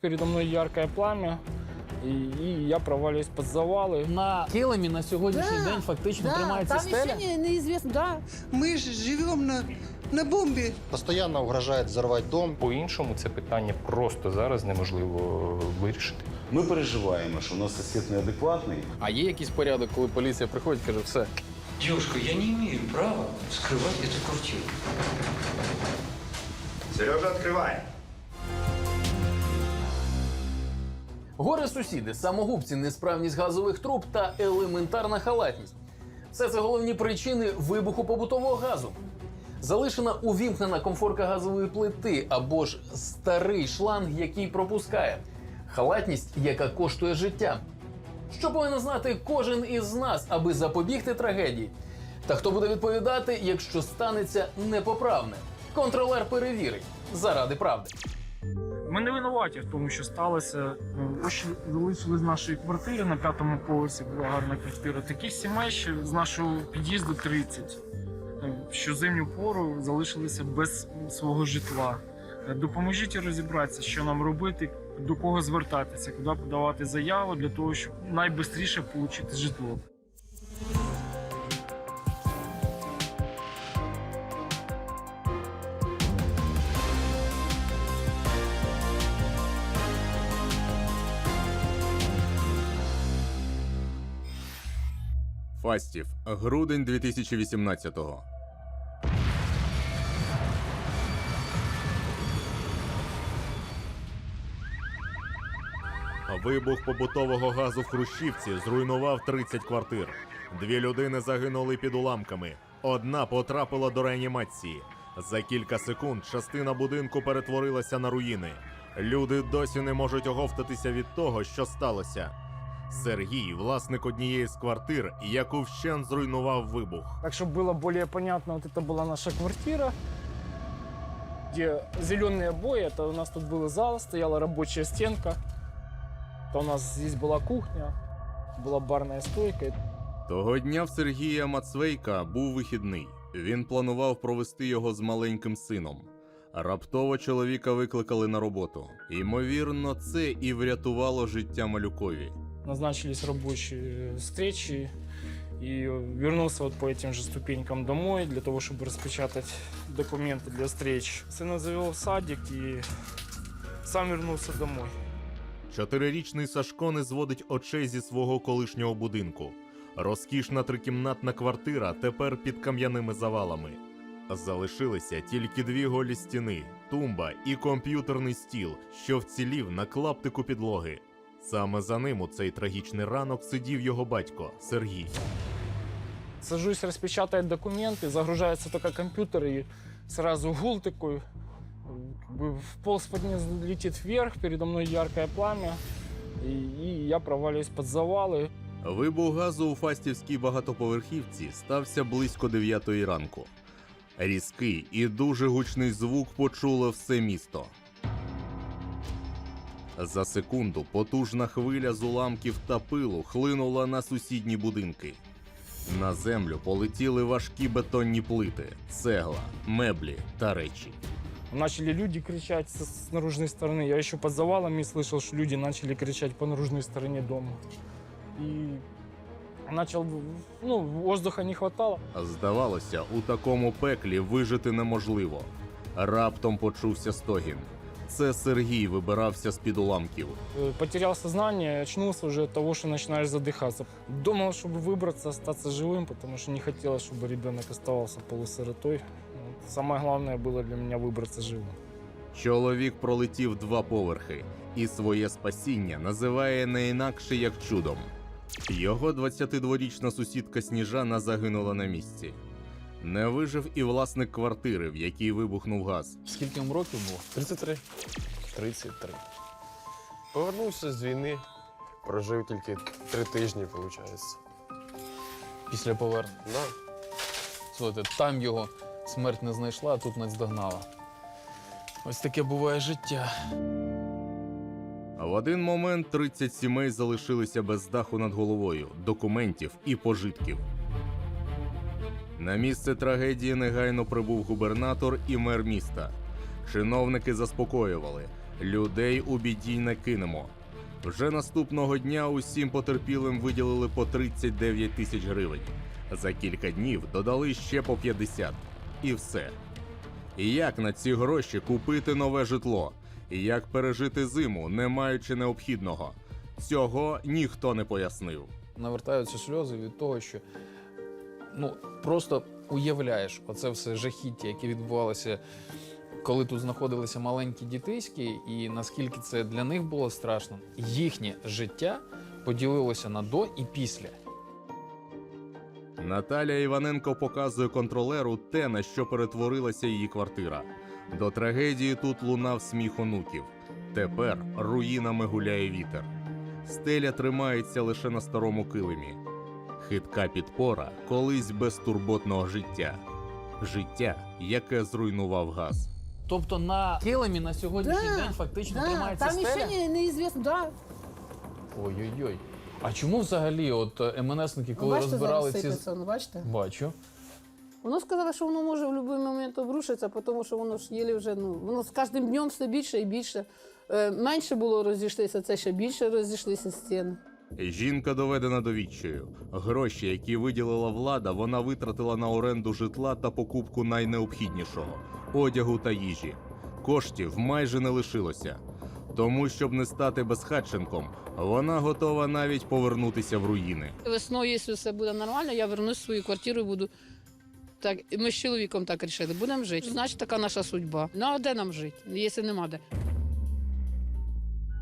Передо мной яркое пламя, и, и я проваливаюсь под завалы. На килимі на сьогоднішній Да, день фактично Да, тримається там стеля. еще не, неизвестно, да. Мы же живем на, на бомбе. Постоянно угрожает взорвать дом. По-іншому це питання просто зараз неможливо вирішити. Ми переживаємо, що у нас сусід неадекватний. А є якийсь порядок, коли поліція приходить, каже, все. Девушка, я не имею права скрывать эту квартиру. Сережа, открывай. Горе сусіди, самогубці, несправність газових труб та елементарна халатність. Все це головні причини вибуху побутового газу. Залишена увімкнена комфорка газової плити або ж старий шланг, який пропускає. Халатність, яка коштує життя. Що повинен знати кожен із нас, аби запобігти трагедії? Та хто буде відповідати, якщо станеться непоправне? Контролер перевірить заради правди. Ми не винуваті в тому, що сталося. Ось залишили з нашої квартири на п'ятому поверсі, була гарна квартира. Таких сімей, що з нашого під'їзду 30. Що зимню пору залишилися без свого житла. Допоможіть розібратися, що нам робити, до кого звертатися, куди подавати заяву для того, щоб найшвидше отримати житло. Фастів, грудень 2018-го. Вибух побутового газу в Хрущівці зруйнував 30 квартир. Дві людини загинули під уламками. Одна потрапила до реанімації. За кілька секунд частина будинку перетворилася на руїни. Люди досі не можуть оговтатися від того, що сталося. Сергій, власник однієї з квартир, яку вщен зруйнував вибух. Так, чтобы было более понятно, вот это была наша квартира, где зеленые обои, это у нас тут был зал, стояла рабочая стенка, то у нас здесь была кухня, была барная стойка. Того дня в Сергія Мацвейка був вихідний. Він планував провести його з маленьким сином. Раптово чоловіка викликали на роботу. Ймовірно, це і врятувало життя малюкові. Назначились рабочие встречи, и вернулся вот по этим же ступенькам домой для того, чтобы распечатать документы для встреч. Сына завел в садик и сам вернулся домой. Чотирирічний Сашко не зводить очей зі свого колишнього будинку. Розкішна трикімнатна квартира тепер під кам'яними завалами. Залишилися тільки дві голі стіни, тумба і комп'ютерний стіл, що вцілів на клаптику підлоги. Саме за ним у цей трагічний ранок сидів його батько Сергій. Сажусь распечатать документы, загружается только компьютер и сразу гул такой. э, Как бы в пол подниз летит вверх, передо мной яркое пламя, и, и я проваливаюсь под завалы. Вибух газу у фастівській багатоповерхівці стався близько 9 ранку. Різкий і дуже гучний звук почуло все місто. За секунду потужна хвиля з уламків та пилу хлинула на сусідні будинки. На землю полетіли важкі бетонні плити, цегла, меблі та речі. Начали люди кричать с, с наружной стороны. Я еще под завалами слышал, что люди начали кричать по наружной стороне дома. И начал, ну, воздуха не хватало. Здавалося, у такому пеклі вижити неможливо. Раптом почувся стогін. Це Сергій вибирався з-під уламків. Э, Потерял сознание, очнулся уже от того, что начинаешь задыхаться. Думал, чтобы выбраться, остаться живым, потому что не хотелось, чтобы ребенок оставался полусиротой. Вот. Самое главное было для меня выбраться живым. Чоловік пролетів два поверхи і своє спасіння називає не інакше як чудом. Його 22-річна сусідка Сніжана загинула на місці. Не вижив і власник квартири, в якій вибухнув газ. Скільки йому років було? 33. 33. Повернувся з війни, прожив тільки три тижні, виходить. Після повернення. Да. Слухайте, там його смерть не знайшла, а тут наздогнала. Ось таке буває життя. В один момент 30 сімей залишилися без даху над головою, документів і пожитків. На місце трагедії негайно прибув губернатор і мер міста. Чиновники заспокоювали. Людей у біді не кинемо. Вже наступного дня усім потерпілим виділили по 39 тисяч гривень. За кілька днів додали ще по 50. І все. І як на ці гроші купити нове житло? Як пережити зиму, не маючи необхідного? Цього ніхто не пояснив. Навертаються сльози від того, що ну просто уявляєш оце все жахіття, яке відбувалося, коли тут знаходилися маленькі дітиські, і наскільки це для них було страшно. Їхнє життя поділилося на до і після. Наталія Іваненко показує контролеру те, на що перетворилася її квартира. До трагедії тут лунав сміх онуків. Тепер руїнами гуляє вітер. Стеля тримається лише на старому килимі. Хитка підпора колись безтурботного життя. Життя, яке зруйнував газ. Тобто на килимі на сьогоднішній Да, день фактично Да, тримається там стеля. еще не, неизвестно, да. Ой-ой-ой. А чому взагалі, от е, МНСники, коли бачите, розбирали зараз ці. сипеться, ну, бачите? Бачу. Воно сказало, що воно може в будь-який момент обрушитися, тому що воно ж єлі вже, ну, воно з кожним днем все більше і більше. Е, менше було розійшлися, це ще більше розійшлися стіни. Жінка доведена до відчаю. Гроші, які виділила влада, вона витратила на оренду житла та покупку найнеобхіднішого одягу та їжі. Коштів майже не лишилося. Тому, щоб не стати безхатченком, вона готова навіть повернутися в руїни. Весною, якщо все буде нормально, я вернусь в свою квартиру і буду. Так, ми з чоловіком так вирішили, будемо жити. Значить, така наша судьба. Ну а де нам жити, якщо нема де?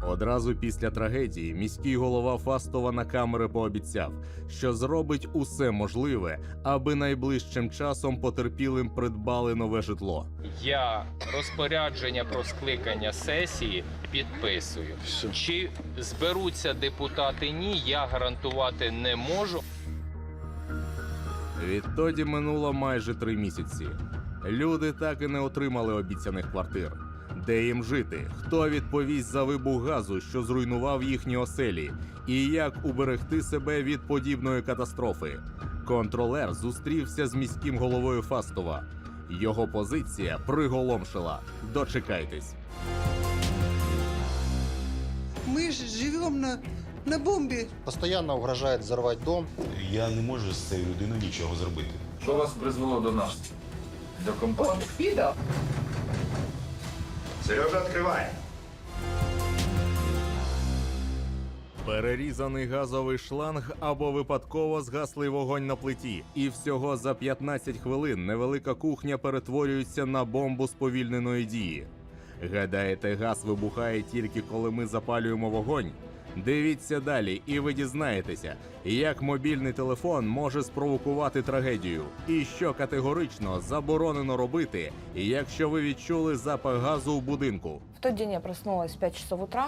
Одразу після трагедії міський голова Фастова на камери пообіцяв, що зробить усе можливе, аби найближчим часом потерпілим придбали нове житло. Я розпорядження про скликання сесії підписую. Чи зберуться депутати ні, я гарантувати не можу. Відтоді минуло майже три місяці. Люди так і не отримали обіцяних квартир. Де їм жити? Хто відповість за вибух газу, що зруйнував їхні оселі? І як уберегти себе від подібної катастрофи? Контролер зустрівся з міським головою Фастова. Його позиція приголомшила. Дочекайтесь. Мы ж живем на, на бомбе. Постоянно угрожает взорвать дом. Я не можу з цією людиною нічого зробити. Що вас призвело до нас? До компанії? Сережа, відкривай! Перерізаний газовий шланг або випадково згаслий вогонь на плиті. І всього за 15 хвилин невелика кухня перетворюється на бомбу сповільненої дії. Гадаєте, газ вибухає тільки коли ми запалюємо вогонь? Дивіться далі, і ви дізнаєтеся, як мобільний телефон може спровокувати трагедію, і що категорично заборонено робити, якщо ви відчули запах газу у будинку. В тот день я проснулась в 5 часов утра,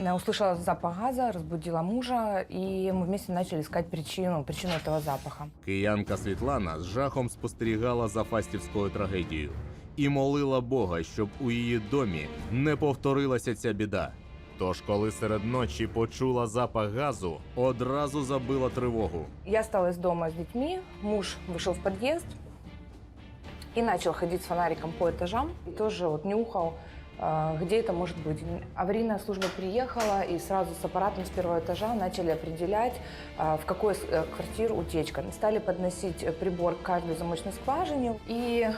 э, услышала запах газа, разбудила мужа, и мы вместе начали искать причину, причину этого запаха. Киянка Світлана з жахом спостерігала за фастівською трагедією і молила Бога, щоб у її домі не повторилася ця біда. Тож, коли серед ночі почула запах газу, одразу забила тривогу. Я осталась дома с детьми, муж вышел в подъезд и начал ходить с фонариком по этажам, и тоже вот нюхал, э, где это может быть. Аварийная служба приехала и сразу с аппаратом с первого этажа начали определять, э, в какой с- э, квартире утечка. Стали подносить э, прибор к каждой замочной скважине. И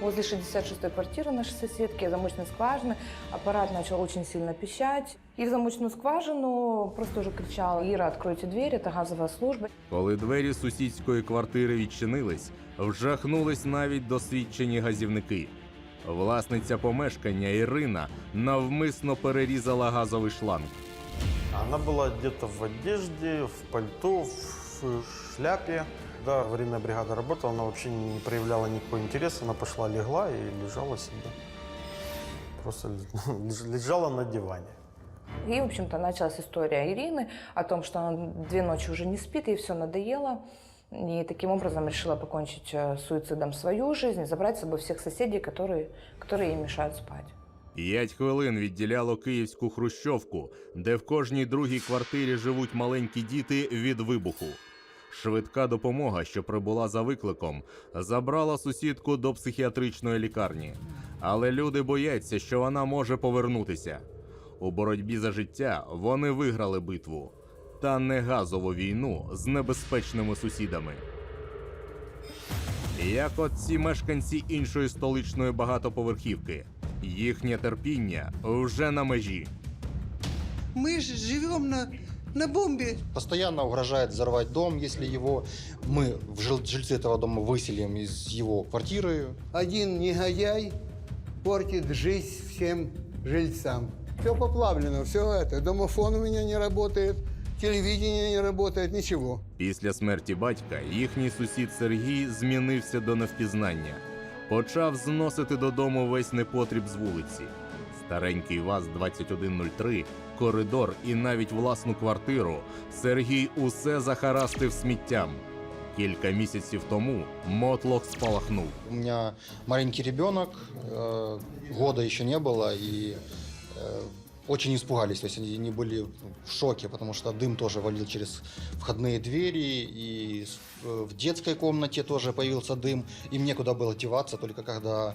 возле 66-й квартиры нашей соседки замочной скважины аппарат начал очень сильно пищать. И в замочную скважину просто уже кричала, Ира, откройте дверь, это газовая служба. Коли двері сусідської квартири відчинились, вжахнулись навіть досвідчені газівники. Власниця помешкання Ірина навмисно перерізала газовий шланг. Она была где-то в одежде, в пальто, в шляпе. Да, аварийная бригада работала, она вообще не проявляла никакого интереса. Она пошла, легла и лежала себе. Просто леж- лежала на диване. И, в общем-то, началась история Ирины о том, что она две ночи уже не спит, ей все надоело. И таким образом решила покончить э, суицидом свою жизнь и забрать с собой всех соседей, которые, которые ей мешают спать. П'ять хвилин відділяло київську хрущовку, де в кожній другій квартирі живуть маленькі діти від вибуху. Швидка допомога, що прибула за викликом, забрала сусідку до психіатричної лікарні. Але люди бояться, що вона може повернутися. У боротьбі за життя вони виграли битву та не газову війну з небезпечними сусідами. Як от ці мешканці іншої столичної багатоповерхівки, їхнє терпіння вже на межі. Мы ж живем на, на бомбе. Постоянно угрожает взорвать дом, если его мы, в жил- жильцы этого дома, выселим из его квартиры. Один негодяй портит жизнь всем жильцам. Все поплавлено, все это. Домофон у меня не работает, телевидение не работает, ничего. Після смерті батька їхній сусід Сергій змінився до невпізнання. Почав зносити додому весь непотріб з вулиці. Старенький ВАЗ-2103, коридор і навіть власну квартиру Сергій усе захарастив сміттям. Кілька місяців тому мотлох спалахнув. У меня маленький ребенок, э, года еще не было, и э, очень испугались. То есть они они были в шоке, потому что дым тоже валил через входные двери, и с- э, в детской комнате тоже появился дым. Им некуда было деваться, только когда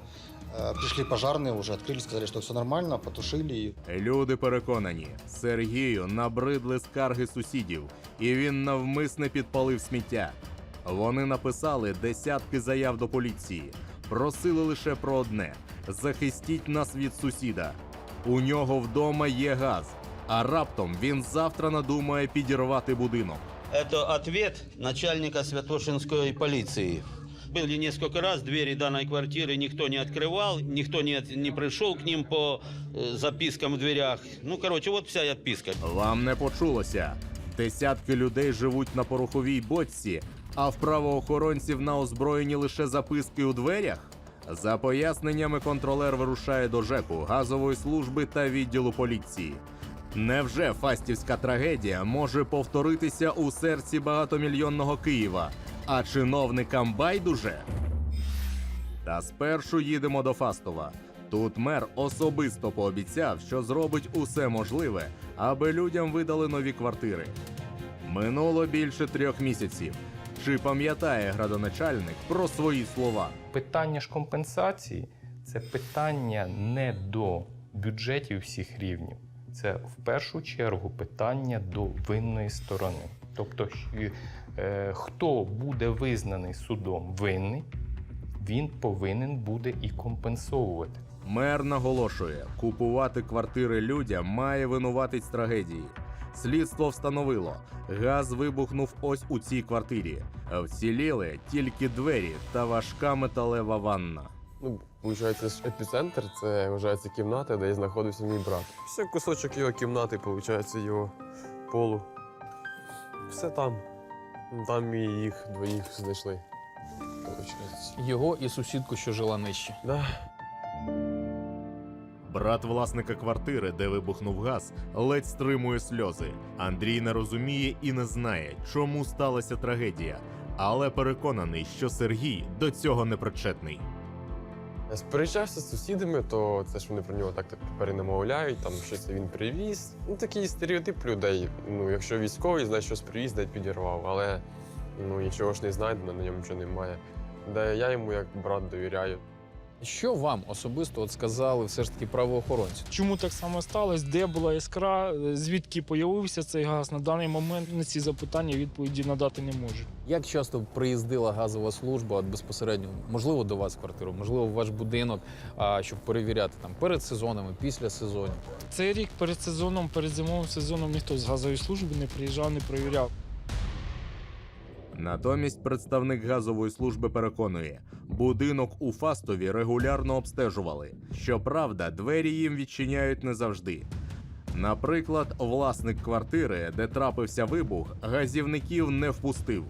э, пришли пожарные, уже открыли, сказали, что все нормально, потушили. и Люди переконані, Сергію набридли скарги сусідів, і він навмисне підпалив сміття. Вони написали десятки заяв до поліції, просили лише про одне: захистіть нас від сусіда. У нього вдома є газ, а раптом він завтра надумає підірвати будинок. Это ответ начальника Святошинской полиции. Были несколько раз двери данной квартиры никто не открывал, никто не, не пришел к ним по э, запискам в дверях. Ну, короче, вот вся и отписка. Вам не почулося. Десятки людей живуть на пороховій бочці, а в правоохоронців на озброєні лише записки у дверях. За поясненнями, контролер вирушає до ЖЕКу, газової служби та відділу поліції. Невже фастівська трагедія може повторитися у серці багатомільйонного Києва, А чиновникам байдуже? Та спершу їдемо до Фастова. Тут мер особисто пообіцяв, що зробить усе можливе, аби людям видали нові квартири. Минуло більше трьох місяців. Чи пам'ятає градоначальник про свої слова? Питання ж компенсації це питання не до бюджетів всіх рівнів. Це в першу чергу питання до винної сторони. Тобто, хто буде визнаний судом винний, він повинен буде і компенсовувати. Мер наголошує, купувати квартири людям має винуватець трагедії. Слідство встановило, газ вибухнув ось у цій квартирі. Вціліли тільки двері та важка металева ванна. Ну, виходить, епіцентр це вважається кімната, де знаходився мій брат. Все кусочок його кімнати, виходить, його полу. Все там. Там і їх двоїх знайшли. Його і сусідку, що жила нижче. Да. Брат власника квартири, де вибухнув газ, ледь стримує сльози. Андрій не розуміє і не знає, чому сталася трагедія, але переконаний, що Сергій до цього не причетний. Сперечався з сусідами, то це ж вони про нього так перенамовляють, там щось він привіз. Ну, такий стереотип людей. Ну, якщо військовий, значить щось привіз, десь підірвав. Але ну, нічого ж не знайдено, на ньому нічого немає. Де я йому як брат довіряю. Що вам особисто от сказали все ж таки правоохоронці? Чому так само сталося? Де була іскра? Звідки появився цей газ? На даний момент на ці запитання відповіді надати не можу. Як часто приїздила газова служба от безпосередньо, можливо, до вас в квартиру, можливо, в ваш будинок, а, щоб перевіряти там перед сезонами, після сезонів? Цей рік перед сезоном, перед зимовим сезоном ніхто з газової служби не приїжджав, не перевіряв. Натомість представник газової служби переконує, будинок у Фастові регулярно обстежували. Щоправда, двері їм відчиняють не завжди. Наприклад, власник квартири, де трапився вибух, газівників не впустив.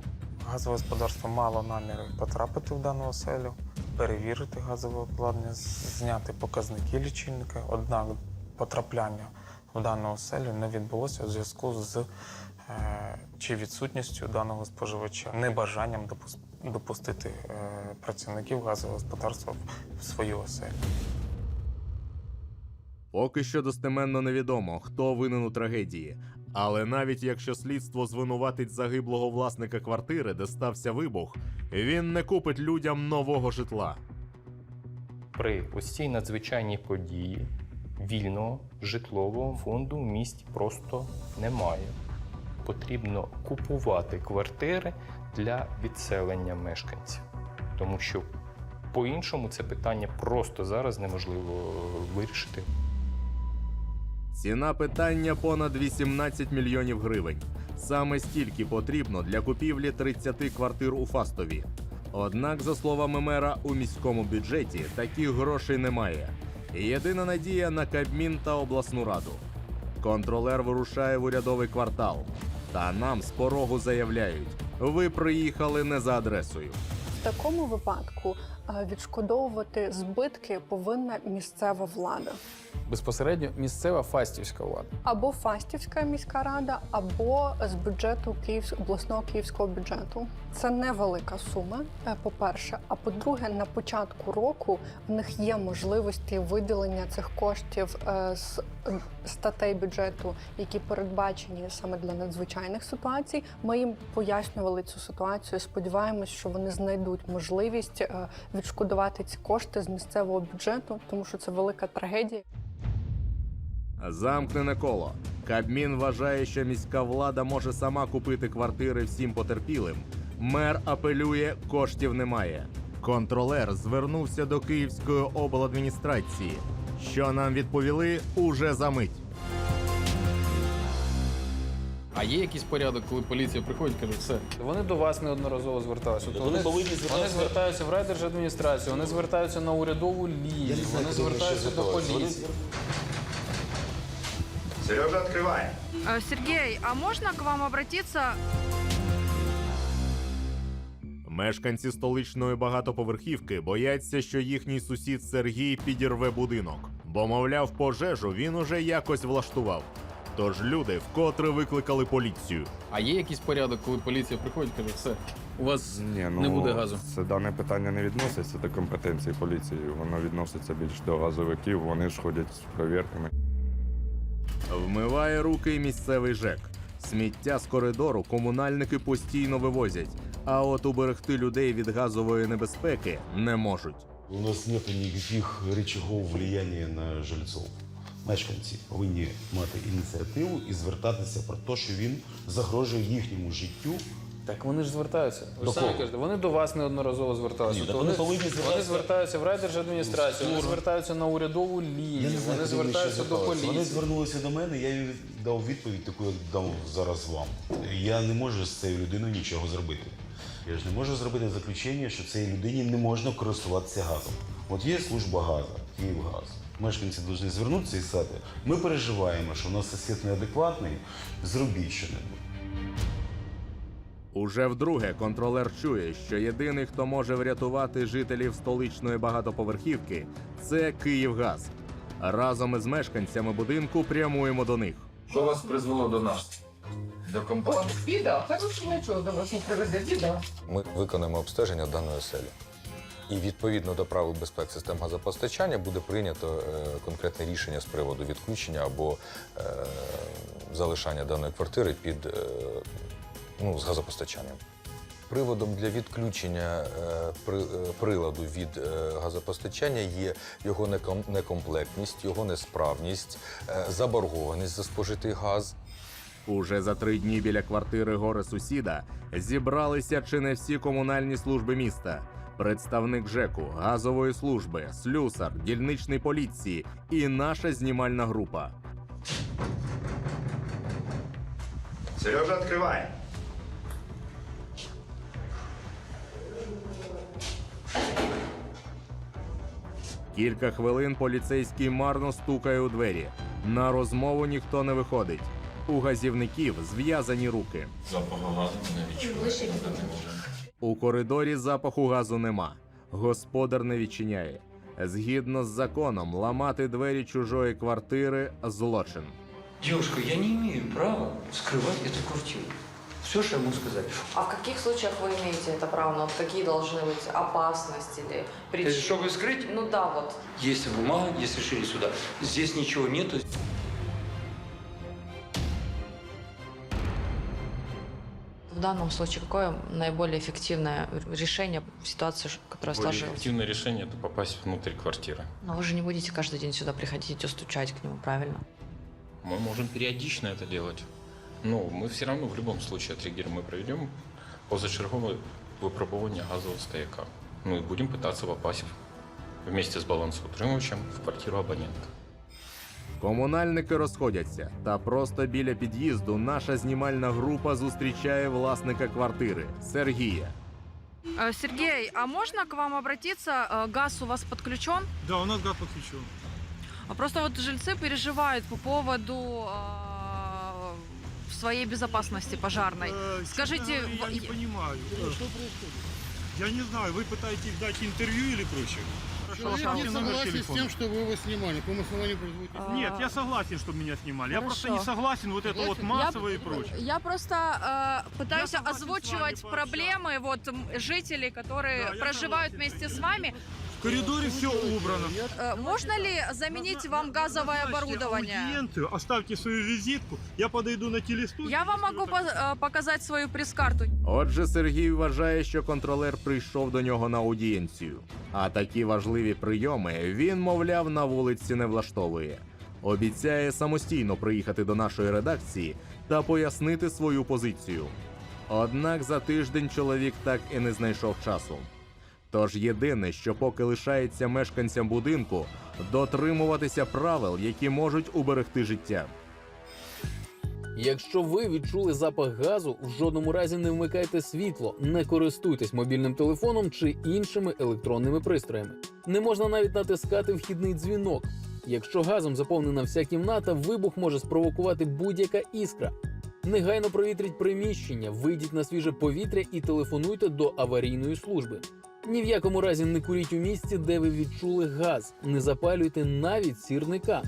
Газове господарство мало наміри потрапити в дану оселю, перевірити газове обладнання, зняти показники лічильника. Однак потрапляння в дану оселю не відбулося у зв'язку з чи відсутністю даного споживача, небажанням допус- допустити е, працівників газового господарства в- в свою оселю. Поки що достеменно невідомо, хто винен у трагедії, Але навіть якщо слідство звинуватить загиблого власника квартири, де стався вибух, він не купить людям нового житла. При ось цій надзвичайній події вільного житлового фонду в місті просто немає. Потрібно купувати квартири для відселення мешканців, тому що по-іншому це питання просто зараз неможливо вирішити. Ціна питання понад 18 мільйонів гривень. Саме стільки потрібно для купівлі 30 квартир у Фастові. Однак, за словами мера, у міському бюджеті таких грошей немає. Єдина надія на Кабмін та обласну раду. Контролер вирушає в урядовий квартал. Та нам з порогу заявляють: ви приїхали не за адресою. В такому випадку е, відшкодовувати збитки повинна місцева влада. Безпосередньо місцева фастівська влада. Або Фастівська міська рада, або з бюджету Київсь... обласного київського бюджету. Це невелика сума, е, по-перше. А по-друге, на початку року в них є можливості виділення цих коштів е, з статей бюджету, які передбачені саме для надзвичайних ситуацій. Ми їм пояснювали цю ситуацію. Сподіваємось, що вони знайдуть можливість е, відшкодувати ці кошти з місцевого бюджету, тому що це велика трагедія. Замкнене коло. Кабмін вважає, що міська влада може сама купити квартири всім потерпілим. Мер апелює, коштів немає. Контролер звернувся до Київської обладміністрації. Що нам відповіли уже за мить. А є якийсь порядок, коли поліція приходить і каже, все. Вони до вас неодноразово зверталися. Тобто вони, вони звертаються в райдержадміністрацію, вони звертаються на урядову лінію, вони звертаються до поліції. Сережа, відкривай. Сергей, а можно к вам обратиться? Мешканці столичної багатоповерхівки бояться, що їхній сусід Сергій підірве будинок, бо, мовляв, пожежу він уже якось влаштував. Тож люди вкотре викликали поліцію. А є якийсь порядок, коли поліція приходить і каже, все, у вас Ні, не буде газу. Це дане питання не відноситься до компетенції поліції. Воно відноситься більш до газовиків. Вони ж ходять з перевірками. Вмиває руки місцевий ЖЕК. Сміття з коридору комунальники постійно вивозять, а от уберегти людей від газової небезпеки не можуть. У нас нет ніяких речового влияния на жильців. Мешканці повинні мати ініціативу і звертатися про те, що він загрожує їхньому життю. Так вони ж звертаються. Ви До ж самі кажете, вони до вас неодноразово зверталися. Ні, Тобто так вони вони, повинні вони звертатися- звертаються в райдержадміністрацію, вони звертаються на урядову лінію, вони звертаються до Вони поліції. звернулися до мене, я їй дав відповідь, таку як дав зараз вам. Я не можу з цією людиною нічого зробити. Я ж не можу зробити заключення, що цій людині не можна користуватися газом. От є служба газу, Київгаз. Мешканці повинні звернутися і сказати, ми переживаємо, що у нас сусід неадекватний, зробіть що-небудь. Уже вдруге контролер чує, що єдиний, хто може врятувати жителів столичної багатоповерхівки, це Київгаз. Разом із мешканцями будинку прямуємо до них. Що вас призвело до нас? До компанії? Біда, хорошого нічого до вас не приведе, біда. Ми виконаємо обстеження даної оселі. І відповідно до правил безпеки систем газопостачання буде прийнято е, конкретне рішення з приводу відключення або е, залишання даної квартири під е, ну, з газопостачанням. Приводом для відключення е, при- е, приладу від е, газопостачання є його неком- некомплектність, його несправність, е, заборгованість за спожитий газ. Уже за три дні біля квартири горе сусіда зібралися чи не всі комунальні служби міста. Представник ЖЕКу, газової служби, слюсар, дільничний поліції і наша знімальна група. Сережа, відкривай. Кілька хвилин поліцейський марно стукає у двері. На розмову ніхто не виходить. У газівників зв'язані руки. Запаху газу не відчуваю. У коридорі запаху газу нема. Господар не відчиняє. Згідно з законом, ламати двері чужої квартири злочин. Девушка, я не имею права скрывать эту квартиру. Все, что я могу сказать. А в каких случаях вы имеете это право? Ну, вот какие должны быть опасности или причины? Это чтобы скрыть? Ну да, вот. Есть бумага, есть решение суда. Здесь ничего нету. В данном случае какое наиболее эффективное решение в ситуации, которая Более сложилась? эффективное решение – это попасть внутрь квартиры. Но вы же не будете каждый день сюда приходить и стучать к нему, правильно? Мы можем периодично это делать. Но мы все равно в любом случае отреагируем. Мы проведем позачерговое выпробование газового стояка. Ну и будем пытаться попасть в- вместе с балансоутримувачем в квартиру абонента. Комунальники розходяться, та просто біля під'їзду наша знімальна група зустрічає власника квартири Сергія. Э, Сергей, а можно к вам обратиться? Э, Газ у вас подключен? Да, у нас газ подключен. А Просто вот жильцы переживают по поводу э, своей безопасности пожарной. Э, Скажите, честно говоря, в- я не понимаю. Что происходит? Я не знаю, вы пытаетесь дать интервью или прочее? Человек оставьте не номер согласен с телефона. тем, чтобы его снимали. По какому основанию производите? Нет, я согласен, чтобы меня снимали. Я просто не Хорошо. согласен вот это вот массовое и прочее. Я просто э, пытаюсь Я согласен озвучивать с вами пообщаться. проблемы вот м, жителей, которые Да, я проживают вместе с вами. В коридоре все убрано. Э, можно ли заменить вам газовое оборудование? Аудиенцию, оставьте свою визитку, я подойду на телестудию. Я вам могу по- э, показать свою пресс-карту. Отже, Сергій вважає, що контролер прийшов до нього на аудієнцію. А такі важливі прийоми він, мовляв, на вулиці не влаштовує. Обіцяє самостійно приїхати до нашої редакції та пояснити свою позицію. Однак за тиждень чоловік так і не знайшов часу. Тож єдине, що поки лишається мешканцям будинку, дотримуватися правил, які можуть уберегти життя. Якщо ви відчули запах газу, в жодному разі не вмикайте світло, не користуйтесь мобільним телефоном чи іншими електронними пристроями. Не можна навіть натискати вхідний дзвінок. Якщо газом заповнена вся кімната, вибух може спровокувати будь-яка іскра. Негайно провітріть приміщення, вийдіть на свіже повітря і телефонуйте до аварійної служби. Ні в якому разі не куріть у місці, де ви відчули газ. Не запалюйте навіть сірника.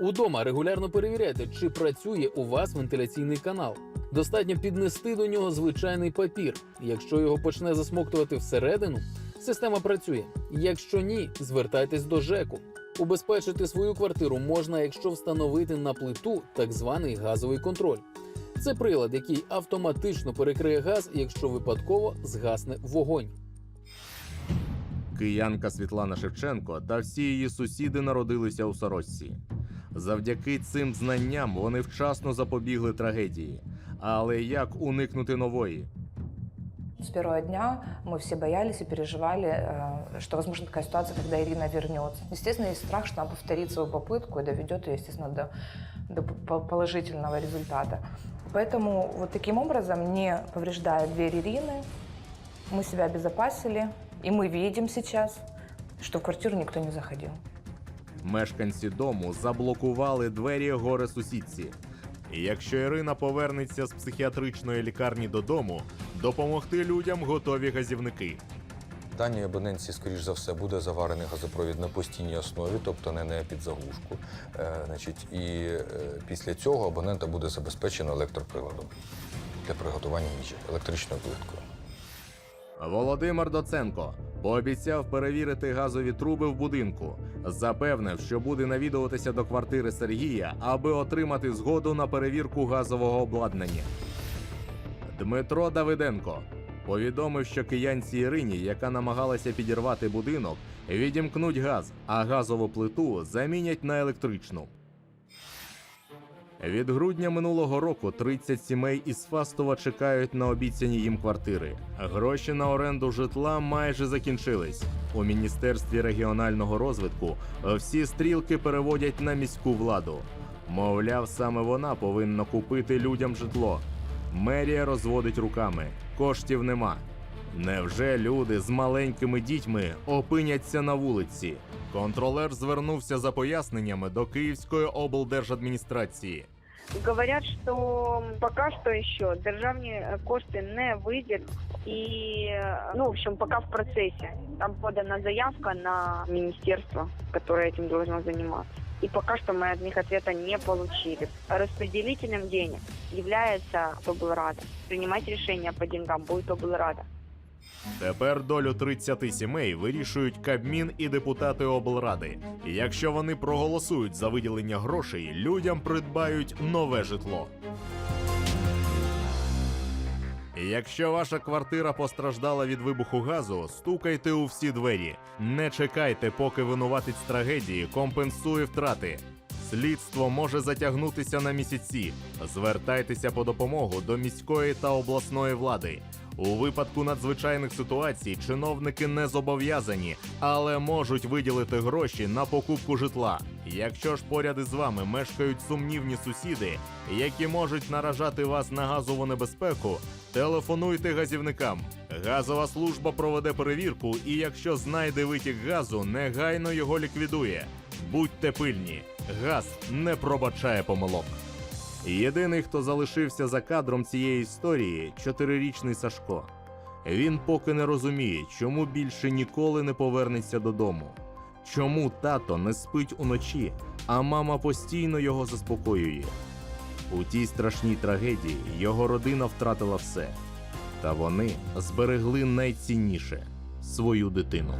Удома регулярно перевіряйте, чи працює у вас вентиляційний канал. Достатньо піднести до нього звичайний папір. Якщо його почне засмоктувати всередину, система працює. Якщо ні, звертайтесь до ЖЕКу. Убезпечити свою квартиру можна, якщо встановити на плиту так званий газовий контроль. Це прилад, який автоматично перекриє газ, якщо випадково згасне вогонь Киянка Світлана Шевченко та всі її сусіди народилися у сорочці. Завдяки цим знанням вони вчасно запобігли трагедії. Але як уникнути нової? С первого дня мы все боялись и переживали, э, что возможна такая ситуация, когда Ирина вернется. Естественно, есть страх, что она повторит свою попытку и доведет ее, естественно, до, до по- положительного результата. Поэтому вот таким образом, не повреждая дверь Ирины, мы себя обезопасили, и мы видим сейчас, что в квартиру никто не заходил. Мешканці дому заблокували двері горе сусідці. І якщо Ірина повернеться з психіатричної лікарні додому, допомогти людям готові газівники. Даній абонентці, скоріш за все, буде заварений газопровід на постійній основі, тобто не, не під заглушку. Е, значить, і е, після цього абонента буде забезпечено електроприладом для приготування їжі електричною плиткою. Володимир Доценко пообіцяв перевірити газові труби в будинку. Запевнив, що буде навідуватися до квартири Сергія, аби отримати згоду на перевірку газового обладнання. Дмитро Давиденко повідомив, що киянці Ірині, яка намагалася підірвати будинок, відімкнуть газ, а газову плиту замінять на електричну. Від грудня минулого року 30 сімей із Фастова чекають на обіцяні їм квартири. Гроші на оренду житла майже закінчились. У міністерстві регіонального розвитку всі стрілки переводять на міську владу. Мовляв, саме вона повинна купити людям житло. Мерія розводить руками, коштів нема. Невже люди з маленькими дітьми опиняться на вулиці? Контролер звернувся за поясненнями до Київської облдержадміністрації. Говорят, что пока что еще державні кошти не виділять і, ну, в общем, пока в процессе. Там подана заявка на министерство, которое этим должно заниматься. И пока что мы от них ответа не получили. Распределителем денег является облрада. Принимать решения по деньгам будет облрада. Тепер долю 30 сімей вирішують Кабмін і депутати облради. І Якщо вони проголосують за виділення грошей, людям придбають нове житло. Якщо ваша квартира постраждала від вибуху газу, стукайте у всі двері. Не чекайте, поки винуватець трагедії компенсує втрати. Слідство може затягнутися на місяці. Звертайтеся по допомогу до міської та обласної влади. У випадку надзвичайних ситуацій чиновники не зобов'язані, але можуть виділити гроші на покупку житла. Якщо ж поряд із вами мешкають сумнівні сусіди, які можуть наражати вас на газову небезпеку, телефонуйте газівникам. Газова служба проведе перевірку, і якщо знайде витік газу, негайно його ліквідує. Будьте пильні, газ не пробачає помилок. Єдиний, хто залишився за кадром цієї історії, чотирирічний Сашко. Він поки не розуміє, чому більше ніколи не повернеться додому. Чому тато не спить уночі, а мама постійно його заспокоює. У тій страшній трагедії його родина втратила все. Та вони зберегли найцінніше свою дитину.